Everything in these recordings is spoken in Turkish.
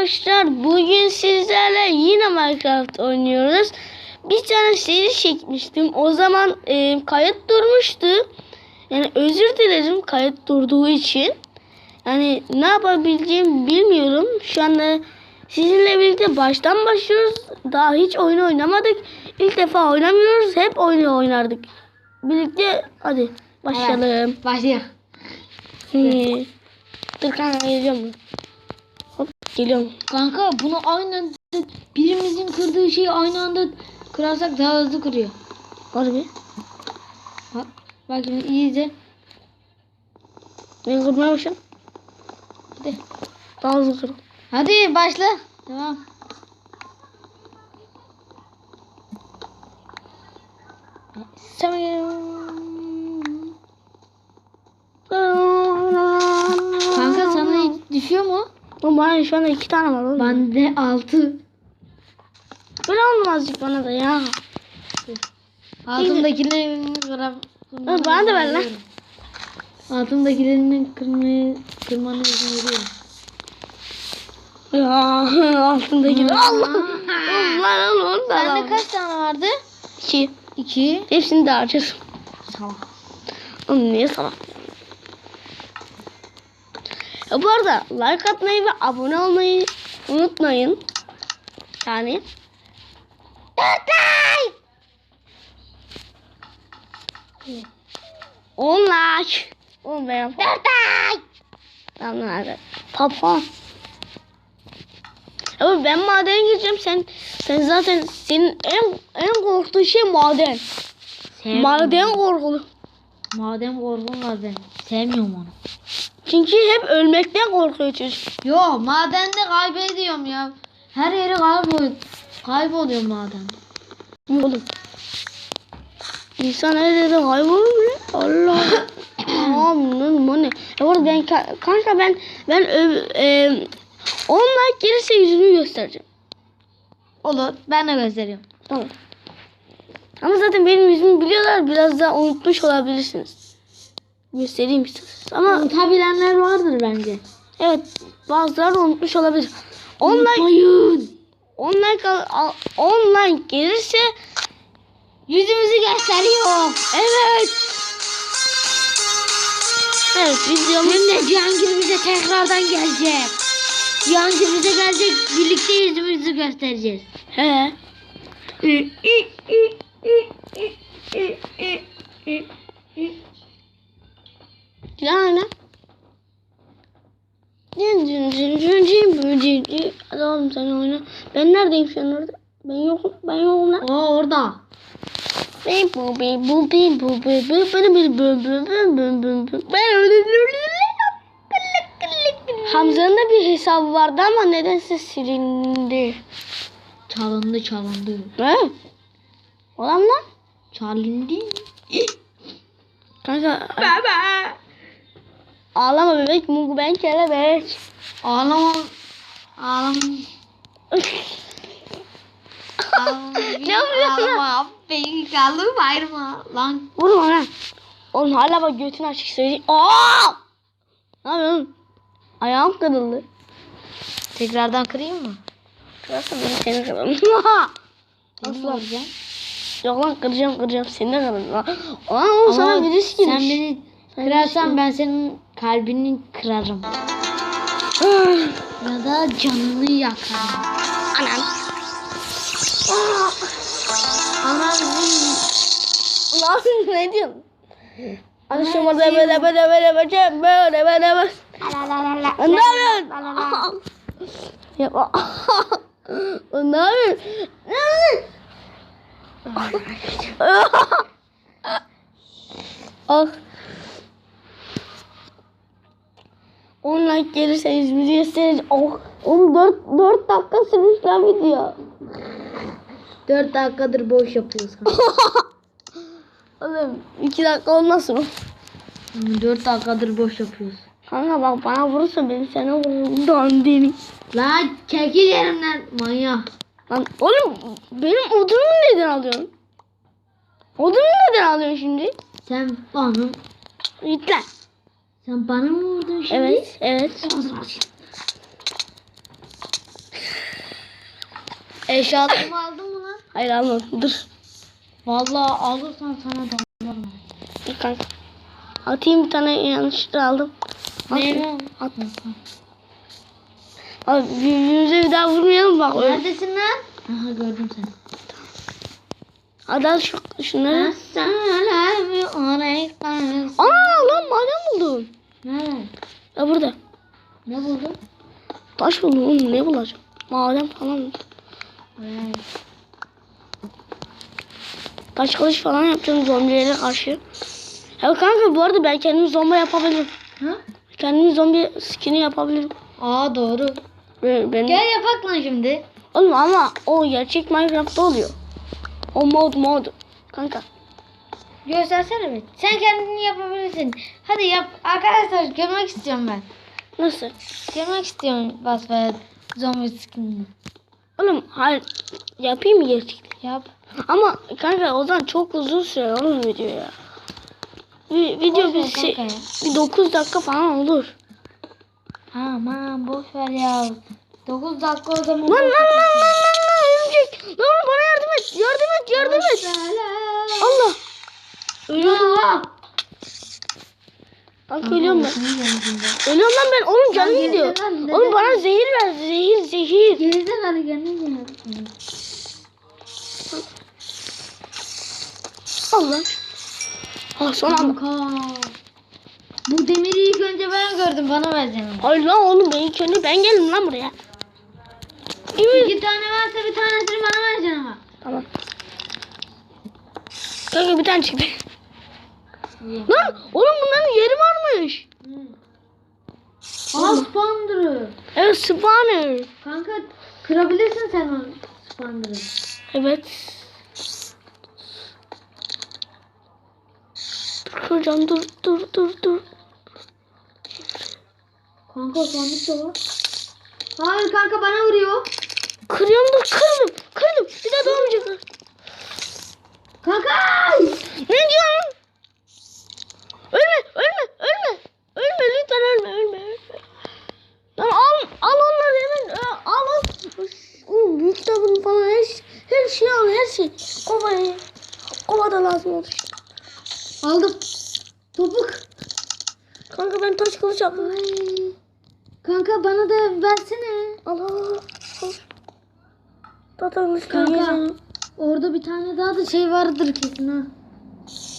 arkadaşlar bugün sizlerle yine Minecraft oynuyoruz. Bir tane seri çekmiştim. O zaman e, kayıt durmuştu. Yani özür dilerim kayıt durduğu için. Yani ne yapabileceğimi bilmiyorum. Şu anda sizinle birlikte baştan başlıyoruz. Daha hiç oyun oynamadık. İlk defa oynamıyoruz. Hep oyunu oynardık. Birlikte hadi başlayalım. Başlayalım. Ee, Dur kanka geliyorum. Geliyorum. Kanka bunu aynı anda birimizin kırdığı şeyi aynı anda kırarsak daha hızlı kırıyor. Harbi. Bak, bak şimdi iyice. Ben kırmaya başladım. Hadi. Daha hızlı kır. Hadi başla. Tamam. Kanka sana düşüyor mu? Oğlum bana şu anda iki tane var oğlum. Bende altı. Böyle olmaz azıcık bana da ya. Altımdakilerini kıram. Ha, bana da ver lan. Altımdakilerini kırmaya, kırmanı izin veriyorum. Ya altındaki de Allah. Oğlum lan oğlum alalım. kaç tane vardı? İki. İki. Hepsini de harcasın. Tamam. Oğlum niye salak? Bu arada like atmayı ve abone olmayı unutmayın. Yani. Dörtlay! 10 like. 10 beğen falan. Dörtlay! Tamam hadi. Papa. Ama ben madene gireceğim. Sen sen zaten senin en en korktuğun şey maden. Sevmiyorum. Maden korkulu. Madem korkum var benim. Sevmiyorum onu. Çünkü hep ölmekten korkuyor çocuk. Yo madende kaybediyorum ya. Her yere kaybol kayboluyor madende. Oğlum. İnsan her mu? ya? Allah. Aman bu ne? Bu arada ben ka- kanka ben ben e, 10 like gelirse yüzümü göstereceğim. Olur. Ben de gösteriyorum. Tamam. Ama zaten benim yüzümü biliyorlar. Biraz daha unutmuş olabilirsiniz. Göstereyim isterseniz. Ama Unutabilenler vardır bence. evet bazıları unutmuş olabilir. 10 like Unutmayın. 10 like al- al- 10 like gelirse Yüzümüzü gösteriyor. evet. Evet videomuz Hem de Cihangir bize tekrardan gelecek. Cihangir bize gelecek. Birlikte yüzümüzü göstereceğiz. He. Yani. Cin cin cin cin cin cin cin cin. Hadi oğlum sen oyna. Ben neredeyim şu an orada? Ben yokum. Ben yokum lan. O orada. Ben bu ben bu ben bu bu bu ben bu bu bu bu bu bu. Ben öyle Hamza'nın da bir hesabı vardı ama nedense silindi. Çalındı çalındı. Ne? Olan lan. Çalındı. Kanka. Baba. Ağlama bebek Mungu ben kelebek. Ağlama. Ağlama. Ne yapıyorsun? Ağlama. Beni kaldım ayrılma. Lan. Vurma lan. Oğlum hala bak götün açık söyleyeyim. Aa! Ne yapıyorsun? Ayağım kırıldı. Tekrardan kırayım mı? Kırarsa ben seni kırarım. Nasıl? vuracağım. Yok lan kıracağım kıracağım seni de kırarım. lan. O sana virüs girmiş. Sen beni kırarsan ben senin kalbini kırarım. Ya da canını yakarım. Anam. Anam Lan ne diyorsun? Burada böyle böyle böyle böyle böyle böyle böyle. Ne yapıyorsun? Yapma. Ne yapıyorsun? Ne yapıyorsun? Ah. 10 like gelirse yüzümüzü göstereceğiz. Oh. Oğlum 4, 4 dakika sürmüş lan video. 4 dakikadır boş yapıyoruz kanka. Oğlum 2 dakika olmaz mı? 4 dakikadır boş yapıyoruz. Kanka bak bana vurursa beni sana vururum. Dandini. Lan çekil yerimden manyak. Lan oğlum benim odumu neden alıyorsun? Odumu neden alıyorsun şimdi? Sen bana Git lan. Sen bana mı vurdun şimdi? Evet, evet. Eşyalarımı aldın mı lan? Hayır almadım. Dur. Vallahi alırsan sana damlarım. Dur kanka. Atayım bir tane yanlışlıkla aldım. Ne? At. Abi birbirimize bir daha vurmayalım bak. Neredesin lan? Aha gördüm seni. Hadi al şu, şunları. Aa lan maden buldum. Nerede? Ya burada. Ne buldun? Taş buldum oğlum ne bulacağım? Maden falan. Evet. Taş kılıç falan yapacağım zombilere karşı. Ya kanka bu arada ben kendimi zombi yapabilirim. Ha? Kendimi zombi skin'i yapabilirim. Aa doğru. Ve Ben, Gel yapak lan şimdi. Oğlum ama o gerçek Minecraft'ta oluyor. O mod mod. Kanka. Göstersene bir. Sen kendini yapabilirsin. Hadi yap. Arkadaşlar görmek istiyorum ben. Nasıl? Görmek istiyorum basbaya zombi skinini. Oğlum hayır. Yapayım mı gerçekten? Yap. Ama kanka o zaman çok uzun süre oğlum video ya. Bir, video bir, şey, ya. bir 9 dakika falan olur. Aman boş ver ya. 9 dakika o zaman. Lan lan lan lan lan lan örümcek. Lan bana yardım et. Yardım et yardım et. Allah. Ölüyorum lan. Kanka ölüyorum ben. Ölüyorum lan ben. Oğlum canım Lan gidiyor. Oğlum bana zehir ver. Zehir zehir. Geriden hadi kendin Allah. Ha son anda. Kanka. Bu demiri ilk önce ben gördüm. Bana versene. Hayır lan oğlum ben ilk önce ben geldim lan buraya. Değil mi? İki tane varsa bir tanesini bana vereceksin ama. Tamam. Kanka bir tane çıktı. Lan oğlum bunların yeri varmış. Al spawner'ı. Evet spawner. Kanka kırabilirsin sen o spawner'ı. Evet. Dur kıracağım dur dur dur dur. Kanka sandık da var. Hayır kanka bana vuruyor. Kırıyorum dur kırdım. Kırdım. Bir daha doğmayacak. Kanka! Ne diyorsun? Ölme ölme ölme. Ölme lütfen ölme ölme ölme. Lan al al onları hemen e, al al. Oğlum büyük kitabını falan her, şey- her şeyi al her şey. Kovayı. Kova da lazım olur. Aldım. Topuk. Kanka ben taş kılıç yaptım. Ay. Kanka bana da versene. Al al al. al. Tatanmış Kanka. Orada bir tane daha da şey vardır kesin ha.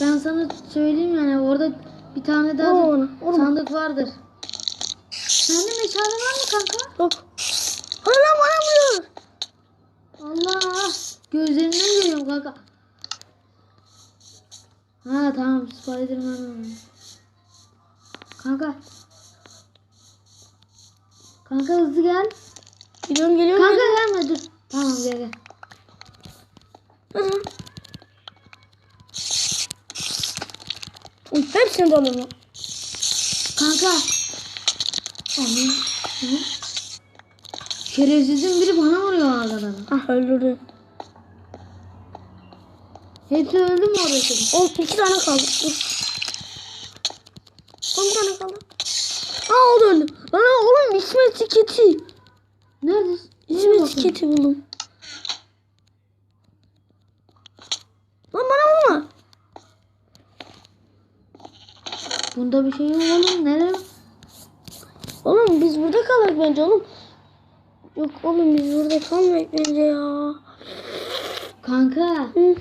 Ben sana söyleyeyim yani orada bir tane daha da sandık vardır. Sende meşale var mı kanka? Yok. Hadi lan bana vuruyor. Allah! Gözlerinden görüyorum kanka. Ha tamam Spiderman. Kanka. Kanka hızlı gel. Geliyorum geliyorum. Kanka geliyorum. gelme dur. Tamam gel gel. Hepsini alıyorum. Kanka. Şerefsizin biri bana vuruyor arkadan. Ah öldürdü. Hepsi öldü mü oradaki? Oğlum iki tane kaldı. Dur. Bir tane kaldı. Aa o da öldü. Lan oğlum İsmet tiketi. Neredesin? İsmet tiketi buldum. Lan bana vurma. Bunda bir şey yok oğlum. Nereye? Oğlum biz burada kalak bence oğlum. Yok oğlum biz burada kalmayız bence ya. Kanka. Hı.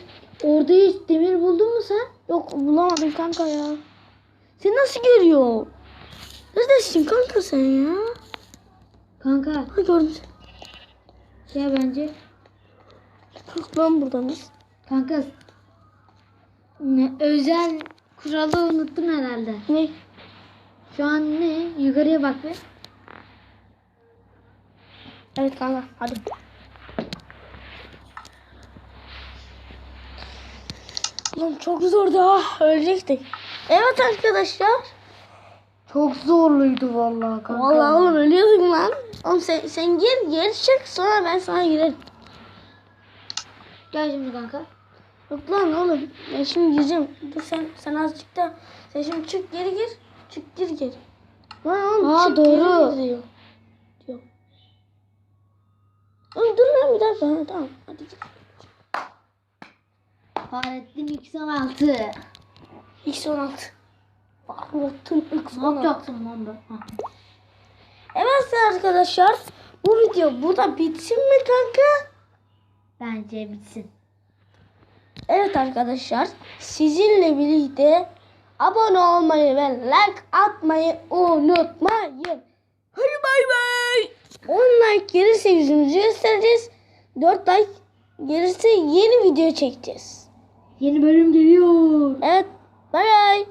Orada hiç demir buldun mu sen? Yok bulamadım kanka ya. Sen nasıl görüyor? Neredesin kanka sen ya? Kanka. Ha gördüm seni. Şey bence. Kalk lan buradan biz. Kanka. Ne, özel kuralı unuttun herhalde. Ne? Şu an ne? Yukarıya bak be. Evet kanka hadi. Lan çok zordu ha. Ölecektik. Evet arkadaşlar. Çok zorluydu vallahi kanka. Vallahi oğlum ölüyorduk lan. Oğlum sen, sen gir geri çık sonra ben sana girerim. Gel şimdi kanka. Yok lan oğlum. Ben şimdi gireceğim. Dur sen, sen azıcık da. Sen şimdi çık geri gir. Çık gir geri. Lan oğlum Aa, çık doğru. geri gir diyor. Diyor. Oğlum dur lan bir dakika. Ha, tamam. Hadi git. Fahrettin X16. X16. Fahrettin Ne X16. yapacaksın lan da? Ha. Evet arkadaşlar. Bu video burada bitsin mi kanka? Bence bitsin. Evet arkadaşlar. Sizinle birlikte abone olmayı ve like atmayı unutmayın. Hadi bay bay. 10 like gelirse yüzümüzü göstereceğiz. 4 like gelirse yeni video çekeceğiz. Yeni bölüm geliyor. Evet. Bay bay.